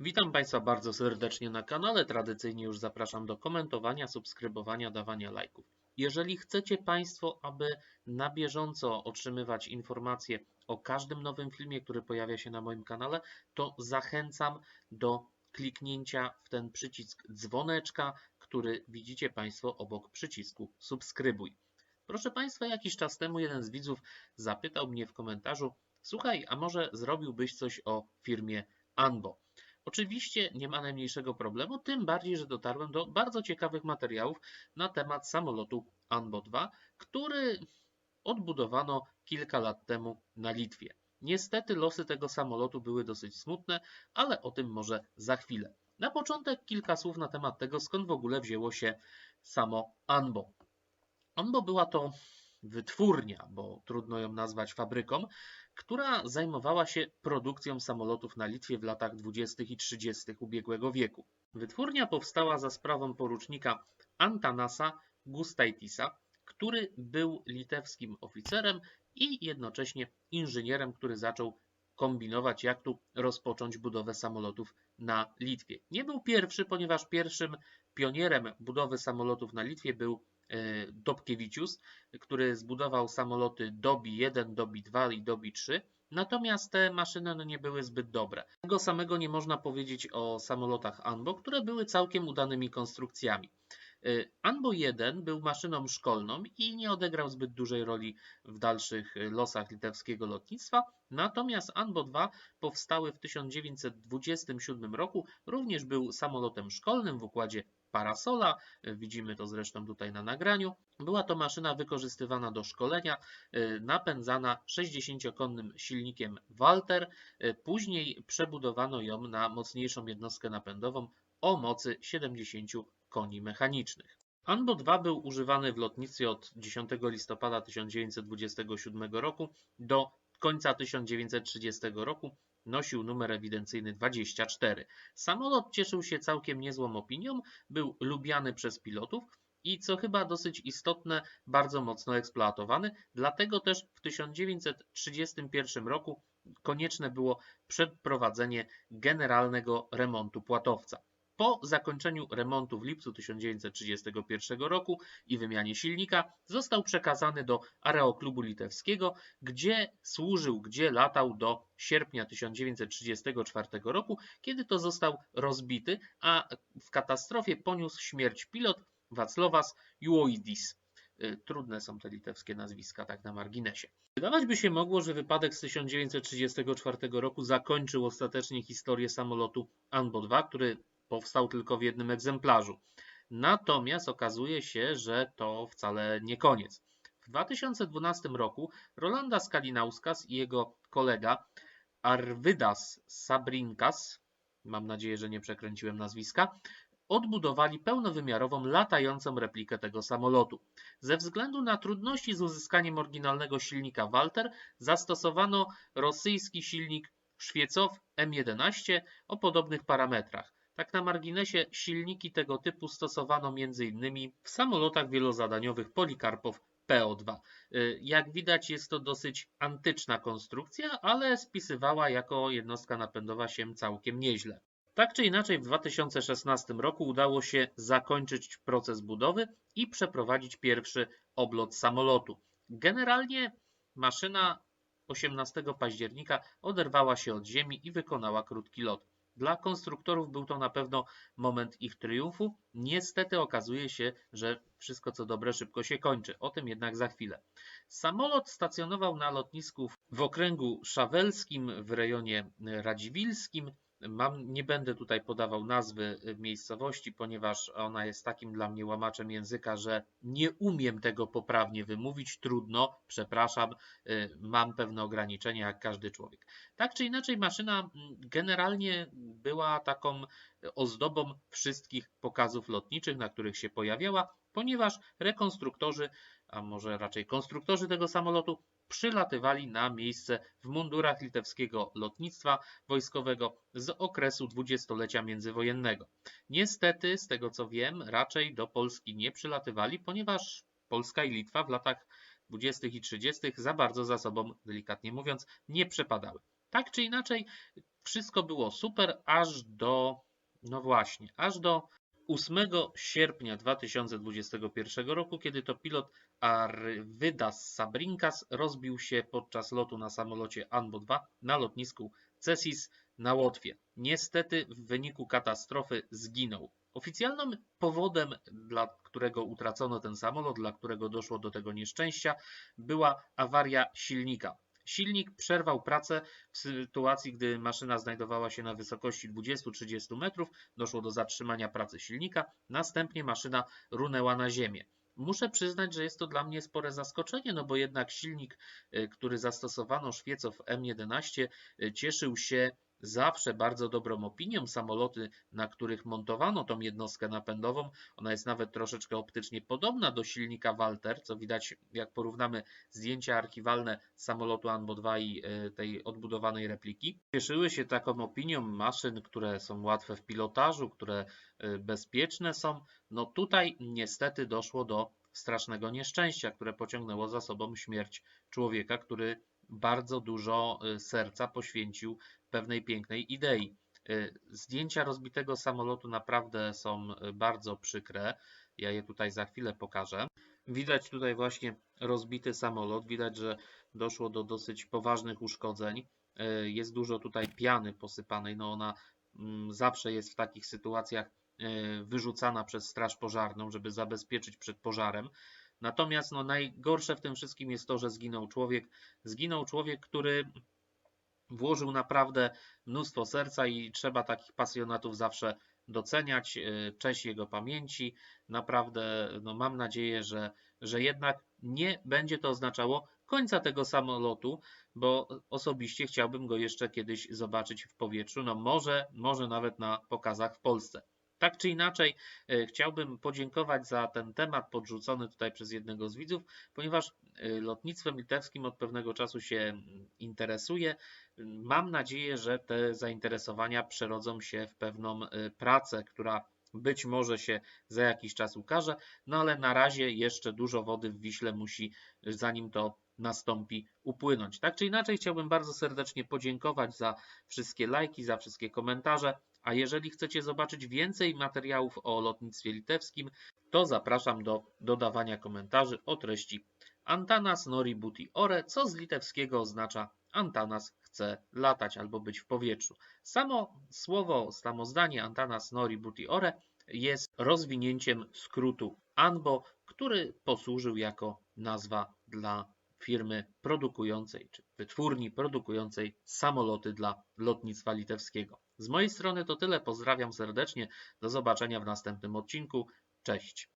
Witam Państwa bardzo serdecznie na kanale. Tradycyjnie już zapraszam do komentowania, subskrybowania, dawania lajków. Jeżeli chcecie Państwo, aby na bieżąco otrzymywać informacje o każdym nowym filmie, który pojawia się na moim kanale, to zachęcam do kliknięcia w ten przycisk dzwoneczka, który widzicie Państwo obok przycisku subskrybuj. Proszę Państwa, jakiś czas temu jeden z widzów zapytał mnie w komentarzu: Słuchaj, a może zrobiłbyś coś o firmie Anbo? Oczywiście nie ma najmniejszego problemu, tym bardziej, że dotarłem do bardzo ciekawych materiałów na temat samolotu Anbo 2, który odbudowano kilka lat temu na Litwie. Niestety losy tego samolotu były dosyć smutne, ale o tym może za chwilę. Na początek kilka słów na temat tego, skąd w ogóle wzięło się samo Anbo. Anbo była to wytwórnia, bo trudno ją nazwać fabryką, która zajmowała się produkcją samolotów na Litwie w latach 20. i 30. ubiegłego wieku. Wytwórnia powstała za sprawą porucznika Antanasa Gustaitisa, który był litewskim oficerem i jednocześnie inżynierem, który zaczął kombinować, jak tu rozpocząć budowę samolotów na Litwie. Nie był pierwszy, ponieważ pierwszym pionierem budowy samolotów na Litwie był Dobkiewicius, który zbudował samoloty Dobi 1, Dobi 2 i Dobi 3. Natomiast te maszyny no, nie były zbyt dobre. Tego samego nie można powiedzieć o samolotach Anbo, które były całkiem udanymi konstrukcjami. E, Anbo 1 był maszyną szkolną i nie odegrał zbyt dużej roli w dalszych losach litewskiego lotnictwa. Natomiast Anbo 2 powstały w 1927 roku, również był samolotem szkolnym w układzie parasola. Widzimy to zresztą tutaj na nagraniu. Była to maszyna wykorzystywana do szkolenia, y, napędzana 60-konnym silnikiem Walter. Y, później przebudowano ją na mocniejszą jednostkę napędową o mocy 70 koni mechanicznych. Anbo 2 był używany w lotnictwie od 10 listopada 1927 roku do końca 1930 roku nosił numer ewidencyjny 24. Samolot cieszył się całkiem niezłą opinią, był lubiany przez pilotów i co chyba dosyć istotne, bardzo mocno eksploatowany, dlatego też w 1931 roku konieczne było przeprowadzenie generalnego remontu płatowca. Po zakończeniu remontu w lipcu 1931 roku i wymianie silnika został przekazany do Aeroklubu Litewskiego, gdzie służył, gdzie latał do sierpnia 1934 roku, kiedy to został rozbity, a w katastrofie poniósł śmierć pilot Wacławas Juoidis. Y, trudne są te litewskie nazwiska, tak na marginesie. Wydawać by się mogło, że wypadek z 1934 roku zakończył ostatecznie historię samolotu Anbo 2, który powstał tylko w jednym egzemplarzu. Natomiast okazuje się, że to wcale nie koniec. W 2012 roku Rolanda Skalinauskas i jego kolega Arvidas Sabrinkas, mam nadzieję, że nie przekręciłem nazwiska, odbudowali pełnowymiarową latającą replikę tego samolotu. Ze względu na trudności z uzyskaniem oryginalnego silnika Walter zastosowano rosyjski silnik Szwiecow M11 o podobnych parametrach. Tak na marginesie silniki tego typu stosowano m.in. w samolotach wielozadaniowych Polikarpow PO2. Y, jak widać jest to dosyć antyczna konstrukcja, ale spisywała jako jednostka napędowa się całkiem nieźle. Tak czy inaczej w 2016 roku udało się zakończyć proces budowy i przeprowadzić pierwszy oblot samolotu. Generalnie maszyna 18 października oderwała się od ziemi i wykonała krótki lot. Dla konstruktorów był to na pewno moment ich triumfu. Niestety okazuje się, że wszystko co dobre szybko się kończy. O tym jednak za chwilę. Samolot stacjonował na lotnisku w okręgu szawelskim w rejonie radziwilskim. Mam, nie będę tutaj podawał nazwy y, miejscowości, ponieważ ona jest takim dla mnie łamaczem języka, że nie umiem tego poprawnie wymówić. Trudno, przepraszam, y, mam pewne ograniczenia jak każdy człowiek. Tak czy inaczej, maszyna mm, generalnie była taką ozdobą wszystkich pokazów lotniczych, na których się pojawiała, ponieważ rekonstruktorzy, a może raczej konstruktorzy tego samolotu przylatywali na miejsce w mundurach litewskiego lotnictwa wojskowego z okresu dwudziestolecia międzywojennego. Niestety, z tego co wiem, raczej do Polski nie przylatywali, ponieważ Polska i Litwa w latach 20. i 30. za bardzo za sobą, delikatnie mówiąc, nie przepadały. Tak czy inaczej, Wszystko było super, aż do, no właśnie, aż do 8 sierpnia 2021 roku, kiedy to pilot Arvidas Sabrinkas rozbił się podczas lotu na samolocie Anbo 2 na lotnisku Cesis na Łotwie. Niestety w wyniku katastrofy zginął. Oficjalnym powodem, dla którego utracono ten samolot, dla którego doszło do tego nieszczęścia, była awaria silnika. Silnik przerwał pracę w sytuacji, gdy maszyna znajdowała się na wysokości 20-30 metrów, doszło do zatrzymania pracy silnika, następnie maszyna runęła na ziemię. Muszę przyznać, że jest to dla mnie spore zaskoczenie, no bo jednak silnik, y, który zastosowano Szwieco w M11, y, cieszył się zawsze bardzo dobrą opinią. Samoloty, na których montowano tą jednostkę napędową, ona jest nawet troszeczkę optycznie podobna do silnika Walter, co widać jak porównamy zdjęcia archiwalne samolotu Anbo 2 i y, tej odbudowanej repliki. Cieszyły się taką opinią maszyn, które są łatwe w pilotażu, które y, bezpieczne są. No tutaj niestety doszło do strasznego nieszczęścia, które pociągnęło za sobą śmierć człowieka, który bardzo dużo y, serca poświęcił pewnej pięknej idei. Y, Zdjęcia rozbitego samolotu naprawdę są y, bardzo przykre. Ja je tutaj za chwilę pokażę. Widać tutaj właśnie rozbity samolot. Widać, że doszło do dosyć poważnych uszkodzeń. Y, Jest dużo tutaj piany posypanej. No ona mm, zawsze jest w takich sytuacjach wyrzucana przez straż pożarną, żeby zabezpieczyć przed pożarem. Natomiast no, najgorsze w tym wszystkim jest to, że zginął człowiek. Zginął człowiek, który włożył naprawdę mnóstwo serca i trzeba takich pasjonatów zawsze doceniać. y, Cześć jego pamięci. Naprawdę no, mam nadzieję, że, że jednak nie będzie to oznaczało końca tego samolotu, bo osobiście chciałbym go jeszcze kiedyś zobaczyć w powietrzu. No może, może nawet na pokazach w Polsce. Tak czy inaczej, e, chciałbym podziękować za ten temat podrzucony tutaj przez jednego z widzów, ponieważ e, lotnictwem litewskim od pewnego czasu się mm, interesuję. Mam nadzieję, że te zainteresowania przerodzą się w pewną e, pracę, która być może się za jakiś czas ukaże, no ale na razie jeszcze dużo wody w Wiśle musi, zanim to nastąpi, upłynąć. Tak czy inaczej, chciałbym bardzo serdecznie podziękować za wszystkie lajki, za wszystkie komentarze. A jeżeli chcecie zobaczyć więcej materiałów o lotnictwie litewskim, to zapraszam do dodawania komentarzy o treści Antanas nori buti ore, co z litewskiego oznacza Antanas chce latać albo być w powietrzu. Samo słowo, samo zdanie Antanas nori buti ore jest rozwinięciem skrótu ANBO, który posłużył jako nazwa dla firmy produkującej czy wytwórni produkującej samoloty dla lotnictwa litewskiego. Z mojej strony to tyle. Pozdrawiam serdecznie. Do zobaczenia w następnym odcinku. Cześć.